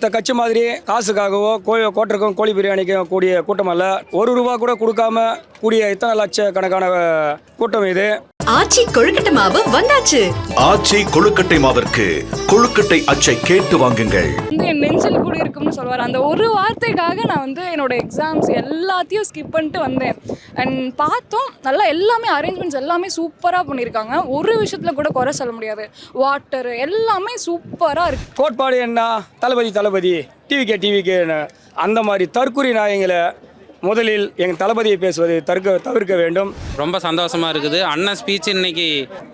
இந்த கட்சி மாதிரி காசுக்காகவோ கோழி கோட்டருக்கும் கோழி பிரியாணிக்கும் கூடிய கூட்டம் அல்ல. ஒரு ரூபா கூட கொடுக்காம கூடிய இத்தனை லட்சக்கணக்கான கணக்கான கூட்டம் இது. ஆச்சி கொழுக்கட்டை மாவு வந்தாச்சு. ஆச்சி கொழுக்கட்டை மாவிற்கு கொழுக்கட்டை அச்சை கேட்டு வாங்குங்கள். வந்து என் நெஞ்சில் கூட இருக்கும்னு சொல்லுவார் அந்த ஒரு வார்த்தைக்காக நான் வந்து என்னோட எக்ஸாம்ஸ் எல்லாத்தையும் ஸ்கிப் பண்ணிட்டு வந்தேன். அண்ட் பார்த்தோம் நல்லா எல்லாமே அரேஞ்ச்மெண்ட்ஸ் எல்லாமே சூப்பராக பண்ணியிருக்காங்க. ஒரு விஷயத்தில் கூட குறை சொல்ல முடியாது. வாட்டர் எல்லாமே சூப்பராக இருக்கு. கோட்பாடு என்ன? தளபதி தளபதி. டிவிகே டிவிகே அந்த மாதிரி தற்குறி நாயங்களை முதலில் எங்கள் தளபதியை பேசுவதை தற்க தவிர்க்க வேண்டும். ரொம்ப சந்தோஷமாக இருக்குது. அண்ணன் ஸ்பீச் இன்னைக்கு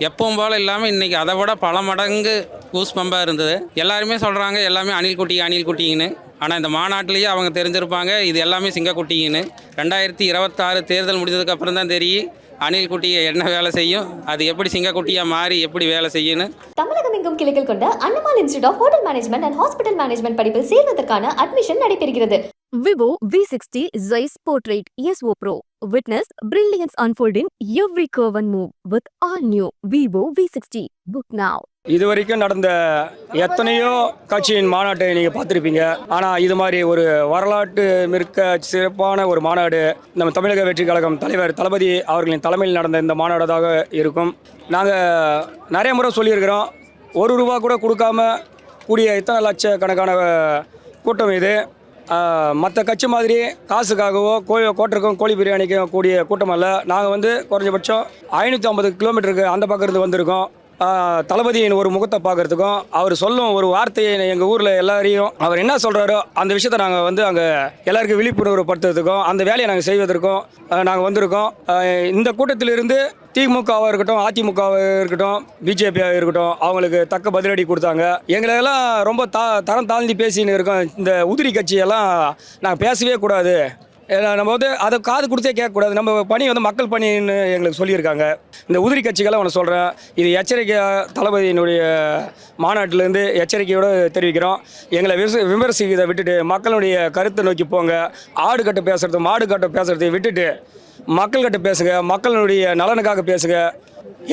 எப்பவும் போல் இல்லாமல் இன்னைக்கு அதை விட பல மடங்கு கூஸ் பம்பாக இருந்தது. எல்லாருமே சொல்கிறாங்க எல்லாமே அணில் குட்டி அணில் குட்டிங்கன்னு ஆனால் இந்த மாநாட்டிலேயே அவங்க தெரிஞ்சிருப்பாங்க இது எல்லாமே சிங்கக்குட்டிங்கன்னு ரெண்டாயிரத்தி இருபத்தாறு தேர்தல் முடிஞ்சதுக்கு அப்புறம் தான் தெரியும். அணில் குட்டியை என்ன வேலை செய்யும் அது எப்படி சிங்கக்குட்டியாக மாறி எப்படி வேலை செய்யுன்னு தமிழகம் எங்கும் கிளைகள் கொண்ட Annamal institute of hotel management and hospital management படிப்பில் சேர்வதற்கான அட்மிஷன் நடைபெறுகிறது Vivo V60 Zeiss Portrait ESO Pro. Witness brilliance unfold in every curve and move with all new Vivo V60. Book இது இதுவரைக்கும் நடந்த எத்தனையோ கட்சியின் மாநாட்டை நீங்கள் பார்த்துருப்பீங்க. ஆனால் இது மாதிரி ஒரு வரலாற்று மிக்க சிறப்பான ஒரு மாநாடு நம்ம தமிழக வெற்றி கழகம் தலைவர் தளபதி அவர்களின் தலைமையில் நடந்த இந்த மாநாடாக இருக்கும். நாங்கள் நிறைய முறை சொல்லியிருக்கிறோம். ஒரு ரூபா கூட கொடுக்காம கூடிய இத்தனை லட்சக்கணக்கான கூட்டம் இது. மற்ற கட்சி மாதிரி காசுக்காகவோ கோழி கோட்டருக்கும் கோழி பிரியாணிக்கும் கூடிய கூட்டம் அல்ல. நாங்கள் வந்து குறைஞ்சபட்சம் ஐநூற்றி ஐம்பது கிலோமீட்டருக்கு அந்த பக்கம் இருந்து வந்திருக்கோம். தளபதியின் ஒரு முகத்தை பார்க்கறதுக்கும் அவர் சொல்லும் ஒரு வார்த்தையை எங்கள் ஊரில் எல்லாரையும் அவர் என்ன சொல்கிறாரோ அந்த விஷயத்தை நாங்கள் வந்து அங்கே எல்லாருக்கும் விழிப்புணர்வு படுத்துறதுக்கும் அந்த வேலையை நாங்கள் செய்வதற்கும் நாங்கள் வந்திருக்கோம். இந்த கூட்டத்திலிருந்து திமுகவாக இருக்கட்டும் அதிமுகவாக இருக்கட்டும் பிஜேபியாக இருக்கட்டும் அவங்களுக்கு தக்க பதிலடி கொடுத்தாங்க. எங்களெல்லாம் ரொம்ப தா தரம் தாழ்ந்து பேசின்னு இருக்கோம். இந்த உதிரி கட்சியெல்லாம் நாங்கள் பேசவே கூடாது. நம்ம வந்து அதை காது கொடுத்தே கேட்கக்கூடாது. நம்ம பணி வந்து மக்கள் பணின்னு எங்களுக்கு சொல்லியிருக்காங்க. இந்த உதிரி கட்சிகளை அவனை சொல்கிறேன் இது எச்சரிக்கை தளபதியினுடைய மாநாட்டிலேருந்து எச்சரிக்கையோடு தெரிவிக்கிறோம். எங்களை விமர்சி விமர்சிக்கிறதை விட்டுட்டு மக்களுடைய கருத்தை நோக்கி போங்க. ஆடு கட்ட பேசுகிறது மாடு கட்ட பேசுகிறதையும் விட்டுட்டு மக்கள்கிட்ட பேசுங்க. மக்களுடைய நலனுக்காக பேசுங்க.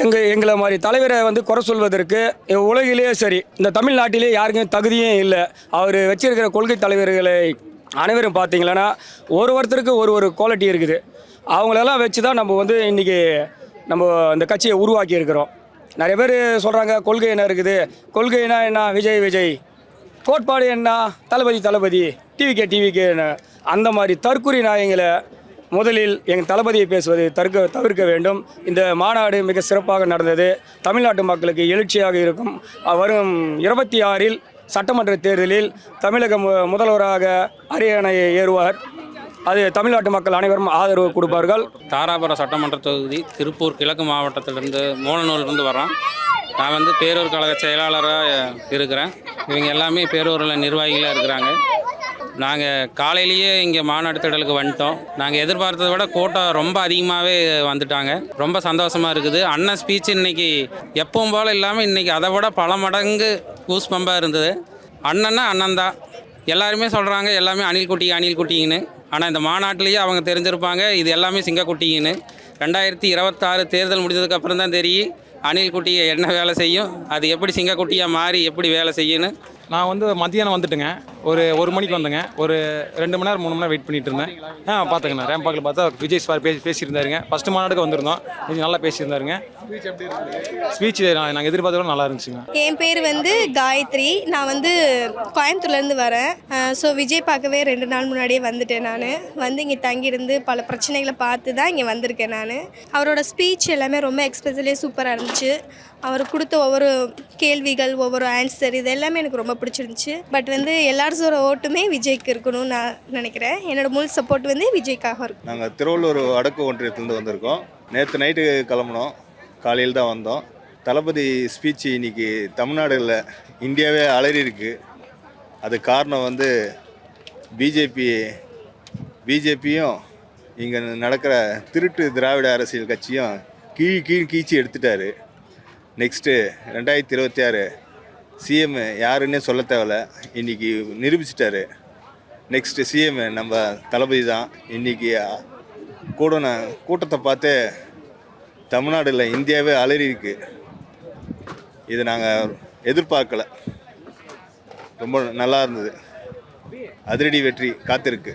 எங்கள் எங்களை மாதிரி தலைவரை வந்து குறை சொல்வதற்கு உலகிலேயே சரி. இந்த தமிழ்நாட்டிலே யாருக்கும் தகுதியும் இல்லை. அவர் வச்சிருக்கிற கொள்கை தலைவர்களை அனைவரும் பார்த்தீங்களன்னா ஒரு ஒருத்தருக்கு ஒரு ஒரு குவாலிட்டி இருக்குது. அவங்களெல்லாம் வச்சு தான் நம்ம வந்து இன்றைக்கி நம்ம அந்த கட்சியை உருவாக்கி இருக்கிறோம். நிறைய பேர் சொல்கிறாங்க கொள்கை என்ன இருக்குது? கொள்கைனா என்ன விஜய் விஜய். கோட்பாடு என்ன? தளபதி தளபதி. டிவிகே டிவிகே அந்த மாதிரி தற்குறி நாயங்களை முதலில் எங்கள் தளபதியை பேசுவதை தற்க தவிர்க்க வேண்டும். இந்த மாநாடு மிக சிறப்பாக நடந்தது. தமிழ்நாட்டு மக்களுக்கு எழுச்சியாக இருக்கும். வரும் இருபத்தி ஆறில் சட்டமன்ற தேர்தலில் தமிழக மு- முதல்வராக அரியணை ஏறுவார். அது தமிழ்நாட்டு மக்கள் அனைவரும் ஆதரவு கொடுப்பார்கள். தாராபுரம் சட்டமன்ற தொகுதி திருப்பூர் கிழக்கு மாவட்டத்திலிருந்து மூலனூர்லேருந்து வரோம் நான் வந்து பேரூர் கழக செயலாளராக இருக்கிறேன். இவங்க எல்லாமே பேரூரில் நிர்வாகிகளாக இருக்கிறாங்க. நாங்கள் காலையிலேயே இங்கே மாநாடு திடலுக்கு வந்துட்டோம். நாங்கள் எதிர்பார்த்ததை விட கூட்டம் ரொம்ப அதிகமாகவே வந்துட்டாங்க. ரொம்ப சந்தோஷமாக இருக்குது. அண்ணன் ஸ்பீச் இன்னைக்கு எப்பவும் போல் இல்லாமல் இன்றைக்கி அதை விட பல மடங்கு கூஸ் பம்பாக இருந்தது. அண்ணன்னா அண்ணன் தான். எல்லாருமே சொல்கிறாங்க எல்லாமே அணில் குட்டி அணில் குட்டிங்கன்னு ஆனால் இந்த மாநாட்டிலேயே அவங்க தெரிஞ்சிருப்பாங்க இது எல்லாமே சிங்கக்குட்டிங்கன்னு ரெண்டாயிரத்தி இருபத்தாறு தேர்தல் முடிஞ்சதுக்கு அப்புறம் தான் தெரியும் அணில் குட்டியை என்ன வேலை செய்யும் அது எப்படி சிங்கக்குட்டியாக மாறி எப்படி வேலை செய்யுன்னு நான் வந்து மத்தியானம் வந்துட்டுங்க. ஒரு ஒரு மணிக்கு வந்தேங்க. ஒரு ரெண்டு மணி நேரம் மூணு மணி நேரம் வெயிட் பண்ணிட்டு இருந்தேன். ஆ பார்த்துங்கண்ணா ரேம்பாக்கில் பார்த்தா விஜய் சார் பேசி பேசியிருந்தாருங்க. ஃபஸ்ட்டு மாநாடுக்கு வந்திருந்தோம். கொஞ்சம் நல்லா பேசியிருந்தாருங்க. ஸ்பீச் நாங்கள் எதிர்பார்த்தோட நல்லா இருந்துச்சுங்க. என் பேர் வந்து காயத்ரி. நான் வந்து கோயம்புத்தூர்லேருந்து வரேன். ஸோ விஜய் பார்க்கவே ரெண்டு நாள் முன்னாடியே வந்துட்டேன் நான். வந்து இங்கே தங்கியிருந்து பல பிரச்சனைகளை பார்த்து தான் இங்கே வந்திருக்கேன் நான். அவரோட ஸ்பீச் எல்லாமே ரொம்ப எக்ஸ்பெஷலே சூப்பராக இருந்துச்சு. அவர் கொடுத்த ஒவ்வொரு கேள்விகள் ஒவ்வொரு ஆன்சர் இது எல்லாமே எனக்கு ரொம்ப பிடிச்சிருந்துச்சு. பட் வந்து எல்லாரோட ஓட்டுமே விஜய்க்கு இருக்கணும்னு நான் நினைக்கிறேன். என்னோட முழு சப்போர்ட் வந்து விஜய்க்காக இருக்கும். நாங்கள் திருவள்ளூர் வடக்கு ஒன்றியத்துலேருந்து வந்திருக்கோம். நேற்று நைட்டு கிளம்புனோம். காலையில் தான் வந்தோம். தளபதி ஸ்பீச் இன்னைக்கு தமிழ்நாடுல இந்தியாவே அலறி இருக்கு அது காரணம் வந்து பிஜேபி பிஜேபியும் இங்கே நடக்கிற திருட்டு திராவிட அரசியல் கட்சியும் கீழ் கீழ் கீழ்ச்சி எடுத்துட்டாரு. நெக்ஸ்ட்டு ரெண்டாயிரத்தி இருபத்தி ஆறு சிஎம் யாருன்னே சொல்ல தேவையில்ல. இன்றைக்கி நிரூபிச்சிட்டாரு. நெக்ஸ்ட்டு சிஎம் நம்ம தளபதி தான். இன்றைக்கி கூடன கூட்டத்தை பார்த்தே தமிழ்நாடுல இந்தியாவே அலறி இருக்கு. இது நாங்கள் எதிர்பார்க்கல. ரொம்ப நல்லா இருந்தது. அதிரடி வெற்றி காத்திருக்கு.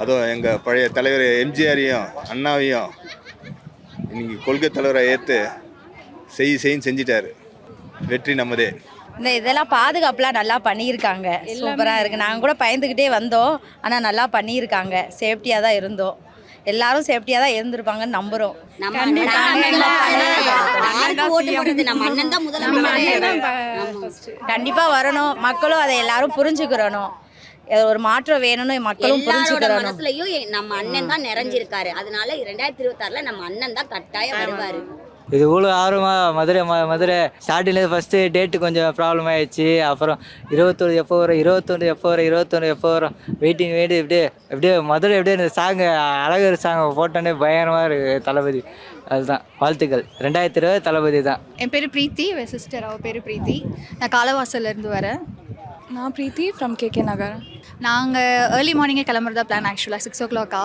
அதுவும் எங்கள் பழைய தலைவர் எம்ஜிஆரையும் அண்ணாவையும் இன்னைக்கு கொள்கை தலைவரை ஏற்று செய் செய்யும் செஞ்சிட்டாரு. வெற்றி நம்மதே. இந்த இதெல்லாம் பாதுகாப்புலாம் நல்லா பண்ணியிருக்காங்க. சூப்பராக இருக்குது நாங்கள் கூட பயந்துக்கிட்டே வந்தோம். ஆனால் நல்லா பண்ணியிருக்காங்க. சேஃப்டியாக தான் இருந்தோம். எல்லாரும் சேஃப்டியாக தான் இருந்திருப்பாங்கன்னு நம்புகிறோம் கண்டிப்பாக வரணும். மக்களும் அதை எல்லாரும் புரிஞ்சுக்கிறணும். ஒரு மாற்றம் வேணும்னு மக்களும் புரிஞ்சுக்கிறணும். மனசுலயும் நம்ம அண்ணன் தான் நிறைஞ்சிருக்காரு. அதனால ரெண்டாயிரத்தி இருபத்தாறுல நம்ம அண்ணன் தான் கட்டாயம் வருவாரு. இது இவ்வளோ ஆர்வமாக மதுரை ம மதுரை ஸ்டார்டிங்லேருந்து ஃபஸ்ட்டு டேட்டு கொஞ்சம் ப்ராப்ளம் ஆயிடுச்சு. அப்புறம் இருபத்தொன்று எப்போ வரும் இருபத்தொன்று எப்போ வரும் இருபத்தொன்று எப்போ வரும்? வெயிட்டிங் வெயிட் இப்படியே அப்படியே மதுரை எப்படியே இந்த சாங்கு அழகர் சாங் போட்டோன்னே பயங்கரமாக இருக்குது தளபதி. அதுதான் வாழ்த்துக்கள். ரெண்டாயிரத்தி இருபது தளபதி தான். என் பேர் பிரீத்தி சிஸ்டர் அவள் பேர் பிரீத்தி. நான் காலவாசல்லேருந்து வரேன். நான் பிரீத்தி ஃப்ரம் கேகே நகர் நாங்கள் ஏர்லி மார்னிங்கே கிளம்புறதா பிளான் ஆக்சுவலாக சிக்ஸ் ஓ கிளாக்கா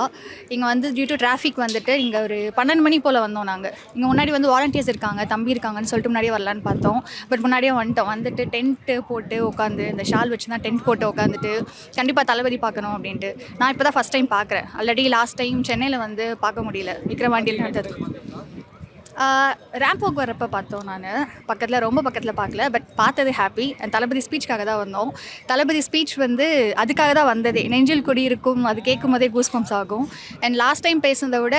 இங்கே வந்து டியூ டு டிராஃபிக் வந்துட்டு இங்கே ஒரு பன்னெண்டு மணி போல் வந்தோம் நாங்கள் இங்கே முன்னாடி வந்து வாலண்டியர்ஸ் இருக்காங்க தம்பி இருக்காங்கன்னு சொல்லிட்டு முன்னாடியே வரலான்னு பார்த்தோம். பட் முன்னாடியே வந்துட்டோம். வந்துட்டு டென்ட்டு போட்டு உட்காந்து இந்த ஷால் வச்சு தான் டென்ட் போட்டு உட்காந்துட்டு கண்டிப்பாக தளபதி பார்க்கணும் அப்படின்ட்டு. நான் இப்போ தான் ஃபஸ்ட் டைம் பார்க்குறேன். ஆல்ரெடி லாஸ்ட் டைம் சென்னையில் வந்து பார்க்க முடியல. விக்ரவாண்டியில் நடந்தது. ரேம்போக் வரப்போ பார்த்தோம் நான். பக்கத்தில் ரொம்ப பக்கத்தில் பார்க்கல பட் பார்த்தது ஹாப்பி அண்ட் தளபதி ஸ்பீச்சுக்காக தான் வந்தோம். தளபதி ஸ்பீச் வந்து அதுக்காக தான் வந்ததே. நெஞ்சில் குடி இருக்கும் அது கேட்கும் போதே கூஸ்பம்ஸ் ஆகும். அண்ட் லாஸ்ட் டைம் பேசுனதை விட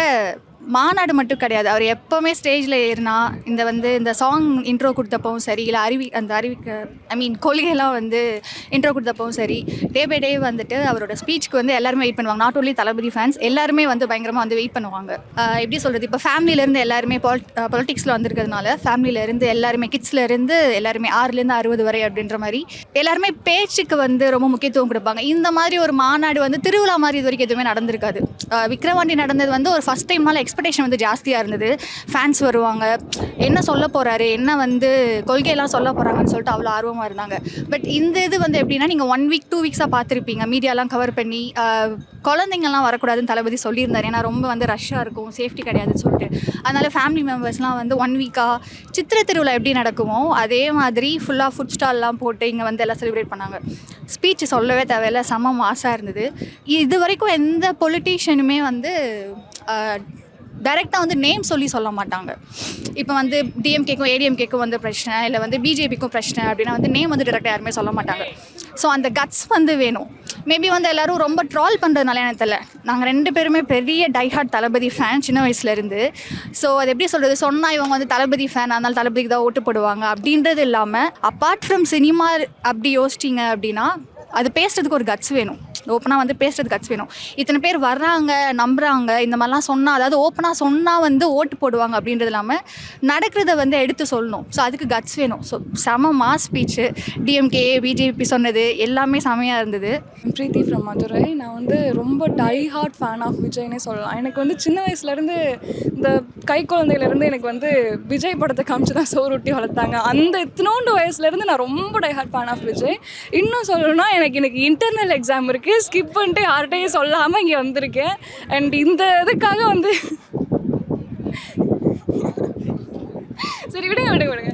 மாநாடு மட்டும் கிடையாது. அவர் எப்போவுமே ஸ்டேஜில் ஏறினா இந்த வந்து இந்த சாங் இன்ட்ரோ கொடுத்தப்பவும் சரி இல்லை அறிவி அந்த அறிவிக்க ஐ மீன் கொள்கையெல்லாம் வந்து இன்ட்ரோ கொடுத்தப்பவும் சரி டே பை டே வந்துட்டு அவரோட ஸ்பீச்சுக்கு வந்து எல்லாருமே வெயிட் பண்ணுவாங்க. நாட் ஓன்லி தளபதி ஃபேன்ஸ் எல்லாருமே வந்து பயங்கரமாக வந்து வெயிட் பண்ணுவாங்க. எப்படி சொல்கிறது இப்போ ஃபேமிலியிலேருந்து எல்லாருமே பால் பொலிட்டிக்ஸில் வந்திருக்கிறதுனால ஃபேமிலியிலேருந்து எல்லாருமே கிட்ஸ்லேருந்து எல்லாருமே ஆறுலேருந்து அறுபது வரை அப்படின்ற மாதிரி எல்லாருமே பேச்சுக்கு வந்து ரொம்ப முக்கியத்துவம் கொடுப்பாங்க. இந்த மாதிரி ஒரு மாநாடு வந்து திருவிழா மாதிரி இது வரைக்கும் எதுவுமே நடந்திருக்காது. விக்ரவாண்டி நடந்தது வந்து ஒரு ஃபஸ்ட் டைம்னால எக்ஸ்பெக்டேஷன் வந்து ஜாஸ்தியாக இருந்தது. ஃபேன்ஸ் வருவாங்க. என்ன சொல்ல போகிறாரு என்ன வந்து கொள்கையெல்லாம் சொல்ல போகிறாங்கன்னு சொல்லிட்டு அவ்வளோ ஆர்வமாக இருந்தாங்க. பட் இந்த இது வந்து எப்படின்னா நீங்கள் ஒன் வீக் டூ வீக்ஸாக பார்த்துருப்பீங்க. மீடியாலாம் கவர் பண்ணி குழந்தைங்கள்லாம் வரக்கூடாதுன்னு தளபதி சொல்லியிருந்தார். ஏன்னா ரொம்ப வந்து ரஷ்ஷாக இருக்கும். சேஃப்டி கிடையாதுன்னு சொல்லிட்டு. அதனால் ஃபேமிலி மெம்பர்ஸ்லாம் வந்து ஒன் வீக்காக சித்திரை திருவிழா எப்படி நடக்குமோ அதே மாதிரி ஃபுல்லாக ஃபுட் ஸ்டால்லாம் போட்டு இங்கே வந்து எல்லாம் செலிப்ரேட் பண்ணாங்க. ஸ்பீச் சொல்லவே தேவையில்ல. செம்ம மாசாக இருந்தது. இது வரைக்கும் எந்த பொலிட்டீஷியனுமே வந்து டைரெக்டாக வந்து நேம் சொல்லி சொல்ல மாட்டாங்க. இப்போ வந்து டிஎம்கேக்கும் ஏடிஎம்கேக்கும் வந்து பிரச்சனை இல்லை வந்து பிஜேபிக்கும் பிரச்சனை அப்படின்னா வந்து நேம் வந்து டேரெக்டாக யாருமே சொல்ல மாட்டாங்க. ஸோ அந்த கட்ஸ் வந்து வேணும். மேபி வந்து எல்லாரும் ரொம்ப ட்ரால் பண்ணுறதுனால எனக்கு தெரியல. நாங்கள் ரெண்டு பேருமே பெரிய டைஹார்ட் தளபதி ஃபேன் சின்ன வயசுலேருந்து ஸோ அது எப்படி சொல்கிறது சொன்னால் இவங்க வந்து தளபதி ஃபேன் அதனால் தளபதிக்கு தான் ஓட்டு போடுவாங்க அப்படின்றது இல்லாமல் அப்பார்ட் ஃப்ரம் சினிமா அப்படி யோசிச்சிங்க அப்படின்னா அது பேசுறதுக்கு ஒரு கட்ஸ் வேணும். ஓப்பனாக வந்து பேசுறது கட்ஸ் வேணும். இத்தனை பேர் வர்றாங்க நம்புறாங்க இந்த மாதிரிலாம் சொன்னால் அதாவது ஓப்பனாக சொன்னால் வந்து ஓட்டு போடுவாங்க அப்படின்றது இல்லாமல் நடக்கிறத வந்து எடுத்து சொல்லணும். ஸோ அதுக்கு கட்ஸ் வேணும். ஸோ செம மாஸ் ஸ்பீச்சு டிஎம்கே பிஜேபி சொன்னது எல்லாமே செமையாக இருந்தது. பிரீத்தி ஃப்ரம் மதுரை நான் வந்து ரொம்ப டை ஹார்ட் ஃபேன் ஆஃப் விஜய்னே சொல்லலாம். எனக்கு வந்து சின்ன வயசுலேருந்து இந்த கை குழந்தையிலேருந்து எனக்கு வந்து விஜய் படத்தை காமிச்சு தான் சோறுட்டி வளர்த்தாங்க. அந்த இத்தினோண்டு வயசுலேருந்து நான் ரொம்ப die hard fan of Vijay. இன்னும் சொல்லணும்னா எனக்கு எனக்கு இன்டர்னல் எக்ஸாம் இருக்குது ஸ்கிப் பண்ணிட்டு யார்கிட்டையும் சொல்லாமல் இங்கே வந்திருக்கேன். அண்ட் இந்த இதுக்காக வந்து சரி விடுங்க விடுங்க விடுங்க.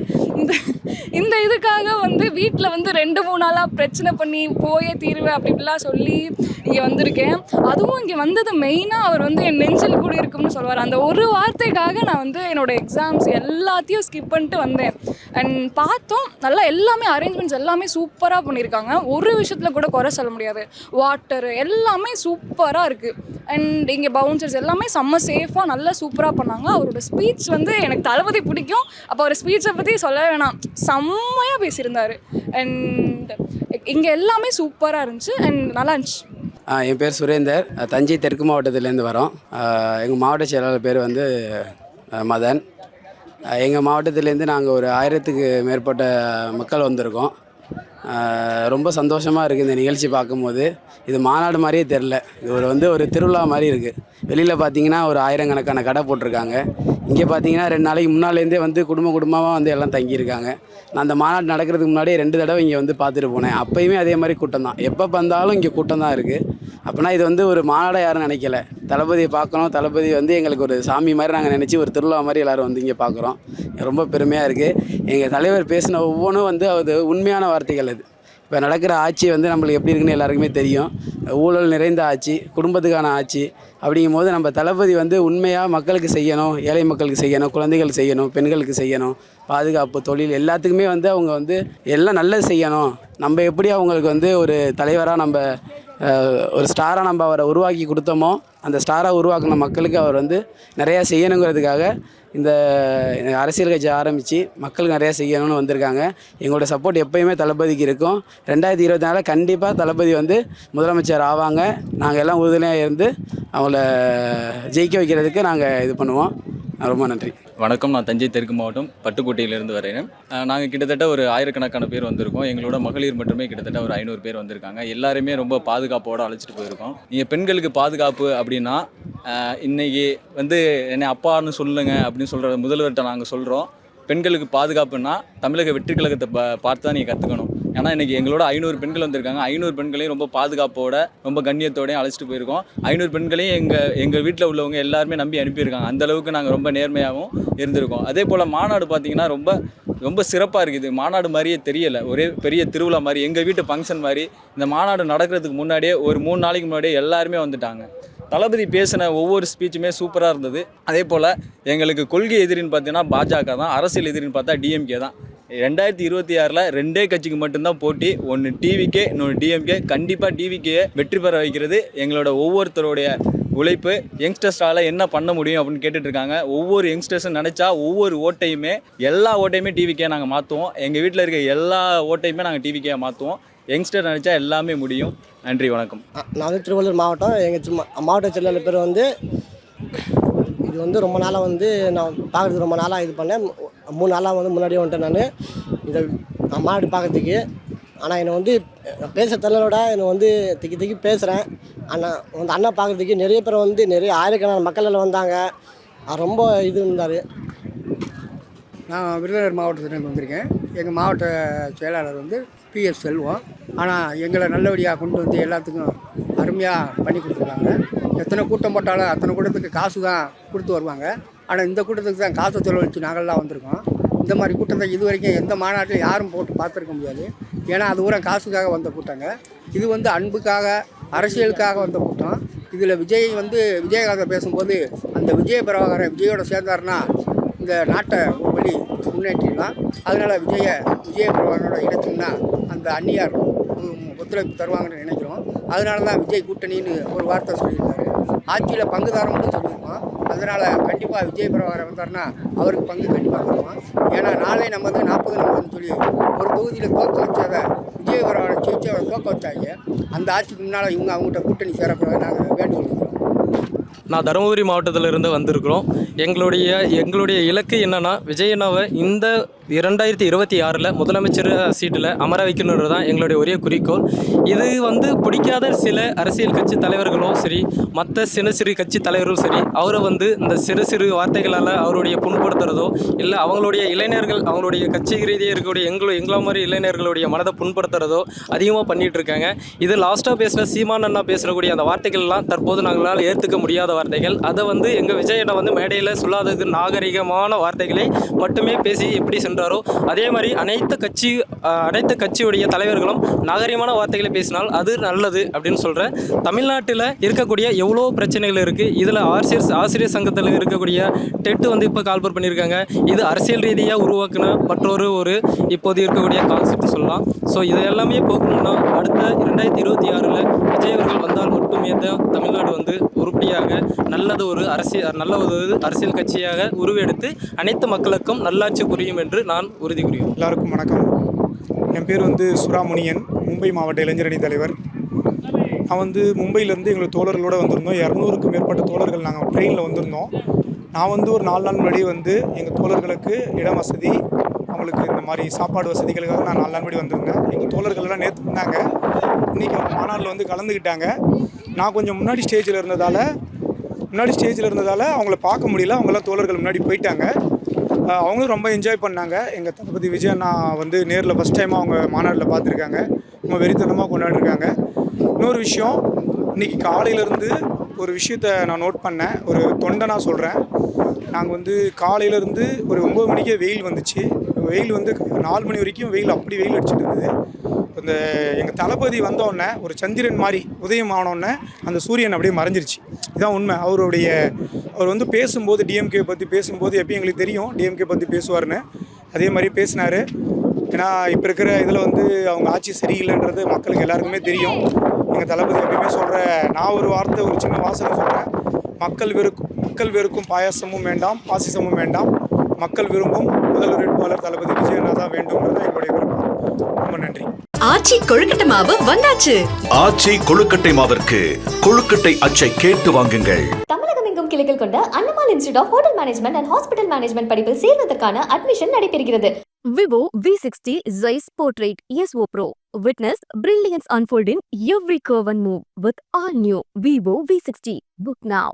இந்த இதுக்காக வந்து வீட்டில் வந்து ரெண்டு மூணு நாளாக பிரச்சனை பண்ணி போயே தீருவேன் அப்படி இப்படிலாம் சொல்லி இங்கே வந்திருக்கேன். அதுவும் இங்கே வந்தது மெயினாக அவர் வந்து என் நெஞ்சில் கூட இருக்கும்னு சொல்லுவார். அந்த ஒரு வார்த்தைக்காக நான் வந்து என்னோட எக்ஸாம்ஸ் எல்லாத்தையும் ஸ்கிப் பண்ணிட்டு வந்தேன். அண்ட் பார்த்தோம் நல்லா எல்லாமே அரேஞ்ச்மெண்ட்ஸ் எல்லாமே சூப்பராக பண்ணியிருக்காங்க. ஒரு விஷயத்தில் கூட குறை சொல்ல முடியாது. வாட்டர் எல்லாமே சூப்பராக இருக்குது அண்ட் இங்கே பவுன்சர்ஸ் எல்லாமே செம்ம சேஃபாக நல்லா சூப்பராக பண்ணாங்க. அவரோட ஸ்பீச் வந்து எனக்கு தளபதி பிடிக்கும். அப்போ அவர் ஸ்பீச்சை பற்றி சொல்ல வேணாம். செம்மையாக பேசியிருந்தார். அண்ட் இங்கே எல்லாமே சூப்பராக இருந்துச்சு அண்ட் நல்லா இருந்துச்சு. என் பேர் சுரேந்தர். தஞ்சை தெற்கு மாவட்டத்திலேருந்து வரோம். எங்கள் மாவட்ட செயலாளர் பேர் வந்து மதன். எங்கள் மாவட்டத்திலேருந்து நாங்கள் ஒரு ஆயிரத்துக்கு மேற்பட்ட மக்கள் வந்திருக்கோம். ரொம்ப சந்தோஷமாக இருக்குது இந்த நிகழ்ச்சி பார்க்கும்போது. இது மாநாடு மாதிரியே தெரில இது ஒரு வந்து ஒரு திருவிழா மாதிரி இருக்குது வெளியில் பார்த்தீங்கன்னா ஒரு ஆயிரக்கணக்கான கடை போட்டிருக்காங்க. இங்கே பார்த்தீங்கன்னா ரெண்டு நாளைக்கு முன்னாலேருந்தே வந்து குடும்ப குடும்பமாக வந்து எல்லாம் தங்கியிருக்காங்க. நான் அந்த மாநாடு நடக்கிறதுக்கு முன்னாடியே ரெண்டு தடவை இங்கே வந்து பார்த்துட்டு போனேன். அப்போயுமே அதே மாதிரி கூட்டம் தான். எப்போ வந்தாலும் இங்கே கூட்டம் தான் இருக்குது அப்படின்னா இது வந்து ஒரு மாநாடாக யாரும் நினைக்கல. தளபதியை பார்க்கணும். தளபதி வந்து எங்களுக்கு ஒரு சாமி மாதிரி நாங்கள் நினச்சி ஒரு திருவிழா மாதிரி எல்லோரும் வந்து இங்கே பார்க்குறோம். ரொம்ப பெருமையாக இருக்குது எங்கள் தலைவர் பேசின ஒவ்வொன்றும் வந்து அது உண்மையான வார்த்தைகள் அது. இப்போ நடக்கிற ஆட்சி வந்து நம்மளுக்கு எப்படி இருக்குன்னு எல்லாருக்குமே தெரியும். ஊழல் நிறைந்த ஆட்சி குடும்பத்துக்கான ஆட்சி. அப்படிங்கும் போது நம்ம தளபதி வந்து உண்மையாக மக்களுக்கு செய்யணும் ஏழை மக்களுக்கு செய்யணும் குழந்தைகள் செய்யணும் பெண்களுக்கு செய்யணும் பாதுகாப்பு தொழில் எல்லாத்துக்குமே வந்து அவங்க வந்து எல்லாம் நல்லது செய்யணும். நம்ம எப்படி அவங்களுக்கு வந்து ஒரு தலைவராக நம்ம ஒரு ஸ்டாராக நம்ம அவரை உருவாக்கி கொடுத்தோமோ அந்த ஸ்டாராக உருவாக்கின மக்களுக்கு அவர் வந்து நிறையா செய்யணுங்கிறதுக்காக இந்த அரசியல் கட்சி ஆரம்பித்து மக்களுக்கு நிறையா செய்யணும்னு வந்திருக்காங்க. எங்களோட சப்போர்ட் எப்பயுமே தளபதிக்கு இருக்கும். ரெண்டாயிரத்தி இருபத்தி நாலில் கண்டிப்பாக தளபதி வந்து முதலமைச்சர் ஆவாங்க. நாங்கள் எல்லாம் உறுதுணையாக இருந்து அவங்கள ஜெயிக்க வைக்கிறதுக்கு நாங்கள் இது பண்ணுவோம். ரொம்ப நன்றி. வணக்கம். நான் தஞ்சை தெற்கு மாவட்டம் பட்டுக்கோட்டையிலிருந்து வரேன். நாங்கள் கிட்டத்தட்ட ஒரு ஆயிரக்கணக்கான பேர் வந்திருக்கோம். எங்களோட மகளிர் மட்டுமே கிட்டத்தட்ட ஒரு ஐநூறு பேர் வந்திருக்காங்க. எல்லாருமே ரொம்ப பாதுகாப்போடு அழைச்சிட்டு போயிருக்கோம். நீங்கள் பெண்களுக்கு பாதுகாப்பு அப்படின்னா இன்னைக்கு வந்து என்னை அப்பான்னு சொல்லுங்க அப்படின்னு சொல்கிற முதல்வர்கிட்ட நாங்கள் சொல்கிறோம் பெண்களுக்கு பாதுகாப்புன்னா தமிழக வெற்றி கழகத்தை ப பார்த்து தான் நீங்கள் கற்றுக்கணும் ஏன்னா இன்றைக்கி எங்களோட ஐநூறு பெண்கள் வந்திருக்காங்க. ஐநூறு பெண்களையும் ரொம்ப பாதுகாப்போட ரொம்ப கண்ணியத்தோடையும் அழைச்சிட்டு போயிருக்கோம். ஐநூறு பெண்களையும் எங்கள் எங்கள் வீட்டில் உள்ளவங்க எல்லாருமே நம்பி அனுப்பியிருக்காங்க. அந்த அளவுக்கு நாங்கள் ரொம்ப நேர்மையாகவும் இருந்திருக்கோம். அதே போல் மாநாடு பார்த்திங்கன்னா ரொம்ப ரொம்ப சிறப்பாக இருக்குது. மாநாடு மாதிரியே தெரியலை. ஒரே பெரிய திருவிழா மாதிரி எங்கள் வீட்டு ஃபங்க்ஷன் மாதிரி இந்த மாநாடு நடக்கிறதுக்கு முன்னாடியே ஒரு மூணு நாளைக்கு முன்னாடியே எல்லாருமே வந்துட்டாங்க. தளபதி பேசின ஒவ்வொரு ஸ்பீச்சுமே சூப்பராக இருந்தது. அதே போல் எங்களுக்கு கொள்கை எதிரின்னு பார்த்தீங்கன்னா பாஜக தான் அரசியல் எதிரின்னு பார்த்தா டிஎம்கே தான். ரெண்டாயிரத்தி இருபத்தி ஆறில் ரெண்டே கட்சிக்கு மட்டும்தான் போட்டி ஒன்று டிவிகே இன்னொன்று டிஎம்கே கண்டிப்பாக டிவிகேயை வெற்றி பெற வைக்கிறது எங்களோட ஒவ்வொருத்தருடைய உழைப்பு. யங்ஸ்டர்ஸால் என்ன பண்ண முடியும் அப்படின்னு கேட்டுட்ருக்காங்க. ஒவ்வொரு யங்ஸ்டர்ஸும் நினச்சா ஒவ்வொரு ஓட்டையுமே எல்லா ஓட்டையுமே டிவிக்கே நாங்கள் மாற்றுவோம் எங்கள் வீட்டில் இருக்க எல்லா ஓட்டையுமே நாங்கள் டிவிக்கே மாற்றுவோம் யங்ஸ்டர் நினச்சா எல்லாமே முடியும். நன்றி வணக்கம். நான் வந்து திருவள்ளூர் மாவட்டம். எங்கள் சும்மா மாவட்ட செயலாளர் பேர் வந்து இது வந்து ரொம்ப நாளாக வந்து நான் பார்க்குறதுக்கு ரொம்ப நாளாக இது பண்ணேன். மூணு நாளாக வந்து முன்னாடியே வந்துட்டேன் நான். இதை மாநாடு பார்க்கறதுக்கு ஆனால் என்னை வந்து பேச தெரியலோட என்னை வந்து திக்கி திக்கி பேசுகிறேன் அண்ணா வந்து அண்ணா பார்க்குறதுக்கு நிறைய பேர் வந்து நிறைய ஆயிரக்கணக்கான மக்கள் எல்லாம் வந்தாங்க ரொம்ப இது இருந்தார். நான் விருதுநகர் மாவட்டத்திலிருந்து வந்திருக்கேன். எங்கள் மாவட்ட செயலாளர் வந்து பிஎஸ் செல்வம். ஆனால் எங்களை நல்லபடியாக கொண்டு வந்து எல்லாத்துக்கும் அருமையாக பண்ணி கொடுத்துருக்காங்க. எத்தனை கூட்டம் போட்டாலும் அத்தனை கூட்டத்துக்கு காசு தான் கொடுத்து வருவாங்க. ஆனால் இந்த கூட்டத்துக்கு தான் காசை செலவழித்து நாங்கள்லாம் வந்திருக்கோம். இந்த மாதிரி கூட்டத்தை இது வரைக்கும் எந்த மாநாட்டிலும் யாரும் போட்டு பார்த்துருக்க முடியாது. ஏன்னா அது பூரா காசுக்காக வந்த கூட்டங்க. இது வந்து அன்புக்காக அரசியலுக்காக வந்த கூட்டம். இதில் விஜய் வந்து விஜயகாந்த் பேசும்போது அந்த விஜய பிரபாகரன் விஜயோட சேர்ந்தாருன்னா இந்த நாட்டை ஒரு வழி முன்னேற்றிடலாம். அதனால் விஜய விஜய பிரபாகரோட இணைச்சோம்னா அந்த அந்நியார் ஒத்துழைப்பு தருவாங்கன்னு நினைக்கிறோம். அதனால தான் விஜய் கூட்டணின்னு ஒரு வார்த்தை சொல்லியிருக்காரு. ஆட்சியில் பங்குதாரம்னு சொல்லியிருக்கோம் அதனால் கண்டிப்பாக விஜய் பிரபாகரன் வந்தார்னா அவருக்கு பங்கு கண்டிப்பாக தருவோம் ஏன்னா நாளை நம்ம வந்து நாற்பது நாற்பதுன்னு சொல்லி ஒரு தொகுதியில் தோக்க வச்சதை விஜய் பிரபாகரை ஜெயிச்சு அவரை தோக்க வச்சாங்க. அந்த ஆட்சிக்கு முன்னால் இவங்க அவங்ககிட்ட கூட்டணி சேரக்கூடாது நாங்கள் வேண்டுகொள்கிறோம் வைக்கிறோம் நான் தருமபுரி மாவட்டத்திலிருந்து வந்திருக்கிறோம். எங்களுடைய எங்களுடைய இலக்கு என்னென்னா விஜயனாவை இந்த இரண்டாயிரத்தி இருபத்தி ஆறில் முதலமைச்சர் சீட்டில் அமர வைக்கணுன்றது தான் எங்களுடைய ஒரே குறிக்கோள். இது வந்து பிடிக்காத சில அரசியல் கட்சி தலைவர்களும் சரி மற்ற சிறு சிறு கட்சி தலைவரும் சரி அவரை வந்து இந்த சிறு சிறு வார்த்தைகளால் அவருடைய புண்படுத்துறதோ இல்லை அவங்களுடைய இளைஞர்கள் அவங்களுடைய கட்சி ரீதியாக இருக்கக்கூடிய எங்களோ எங்களை மாதிரி இளைஞர்களுடைய மனதை புண்படுத்துறதோ அதிகமாக பண்ணிகிட்டு இருக்காங்க. இது லாஸ்ட்டாக பேசின சீமான் அண்ணா பேசக்கூடிய அந்த வார்த்தைகள்லாம் தற்போது நாங்களால் ஏற்றுக்க முடியாத வார்த்தைகள். அதை வந்து எங்கள் விஜயனை வந்து மேடையில் சொல்லாததுக்கு நாகரிகமான வார்த்தைகளை மட்டுமே பேசி எப்படி சென்றாரோ அதே மாதிரி அனைத்து கட்சி அனைத்து கட்சியுடைய தலைவர்களும் நாகரிகமான வார்த்தைகளை பேசினால் அது நல்லது அப்படின்னு சொல்கிறேன் தமிழ்நாட்டில் இருக்கக்கூடிய எவ்வளோ பிரச்சனைகள் இருக்குது இதில் ஆசிரியர் ஆசிரியர் சங்கத்தில் இருக்கக்கூடிய டெட்டு வந்து இப்போ கால்பர் பண்ணியிருக்காங்க. இது அரசியல் ரீதியாக உருவாக்குன மற்றொரு ஒரு இப்போது இருக்கக்கூடிய கான்செப்ட் சொல்லலாம். ஸோ இது எல்லாமே போக்கணும்னா அடுத்த இரண்டாயிரத்தி இருபத்தி ஆறில் விஜய் அவர்கள் வந்தால் மட்டுமே தான் தமிழ்நாடு வந்து உருப்படியாக நல்லது ஒரு அரசியல் நல்ல ஒரு அரசியல் கட்சியாக உருவெடுத்து அனைத்து மக்களுக்கும் நல்லாட்சி புரியும் என்று நான் உறுதி கூறுகிறேன் எல்லாருக்கும் வணக்கம். என் பேர் வந்து சுராமுனியன் மும்பை மாவட்ட இளைஞரணி தலைவர். நான் வந்து மும்பையிலேருந்து எங்கள் தோழர்களோடு வந்திருந்தோம். இரநூறுக்கு மேற்பட்ட தோழர்கள் நாங்கள் ட்ரெயினில் வந்திருந்தோம். நான் வந்து ஒரு நாலு நாள் முன்னாடி வந்து எங்கள் தோழர்களுக்கு இடம் வசதி அவங்களுக்கு இந்த மாதிரி சாப்பாடு வசதிகளுக்காக நான் நாலு நாள் முன்னாடி வந்திருந்தேன். எங்கள் தோழர்கள் எல்லாம் நேற்று இருந்தாங்க இன்றைக்கி அவங்க மாநாட்டில் வந்து கலந்துக்கிட்டாங்க. நான் கொஞ்சம் முன்னாடி ஸ்டேஜில் இருந்ததால் முன்னாடி ஸ்டேஜில் இருந்ததால் அவங்கள பார்க்க முடியல. அவங்களாம் தோழர்கள் முன்னாடி போயிட்டாங்க. அவங்களும் ரொம்ப என்ஜாய் பண்ணாங்க. எங்கள் தளபதி விஜய் நான் வந்து நேரில் ஃபஸ்ட் டைம் அவங்க மாநாட்டில் பார்த்துருக்காங்க. ரொம்ப வெறித்தனமாக கொண்டாடிருக்காங்க. இன்னொரு விஷயம் இன்றைக்கி காலையிலேருந்து ஒரு விஷயத்த நான் நோட் பண்ணேன். ஒரு தொண்டனாக சொல்கிறேன் நாங்கள் வந்து காலையிலேருந்து ஒரு ஒம்பது மணிக்கே வெயில் வந்துச்சு. வெயில் வந்து நாலு மணி வரைக்கும் வெயில் அப்படி வெயில் அடிச்சிட்டு இருந்தது. இந்த எங்கள் தளபதி வந்தோடனே ஒரு சந்திரன் மாதிரி உதயம் ஆனோடனே அந்த சூரியன் அப்படியே மறைஞ்சிருச்சு. இதான் உண்மை. அவருடைய அவர் வந்து பேசும்போது டிஎம்கே பற்றி பேசும்போது எப்பயும் எங்களுக்கு தெரியும். டிஎம்கே பற்றி பேசுவார்னு அதே மாதிரி பேசினார். ஏன்னா இப்போ இருக்கிற இதில் வந்து அவங்க ஆட்சி சரியில்லைன்றது மக்களுக்கு எல்லாருக்குமே தெரியும். எங்கள் தளபதி எப்பயுமே சொல்கிற நான் ஒரு வார்த்தை ஒரு சின்ன வாசனை சொல்கிறேன் மக்கள் வெறுக்கும் மக்கள் வெறுக்கும் பாயாசமும் வேண்டாம் பாசிசமும் வேண்டாம். மக்கள் விரும்பும் முதல்வர் வேட்பாளர் தளபதி விஜயனா தான் வேண்டும்ன்றது எங்களுடைய விருப்பம். ரொம்ப நன்றி. ஆச்சி கொழுக்கட்டை மாவு வந்தாச்சு ஆச்சி கொழுக்கட்டை மாவிற்கு கொழுக்கட்டை அச்சை கேட்டு வாங்குங்கள் தமிழகம் எங்கும் கிளைகள் கொண்ட Annamal institute of hotel management and hospital management படிப்பில் சேர்வதற்கான அட்மிஷன் நடைபெறுகிறது Vivo V60 Zeiss Portrait ESO Pro. Witness brilliance unfold in every curve and move with all new Vivo V60. Book now.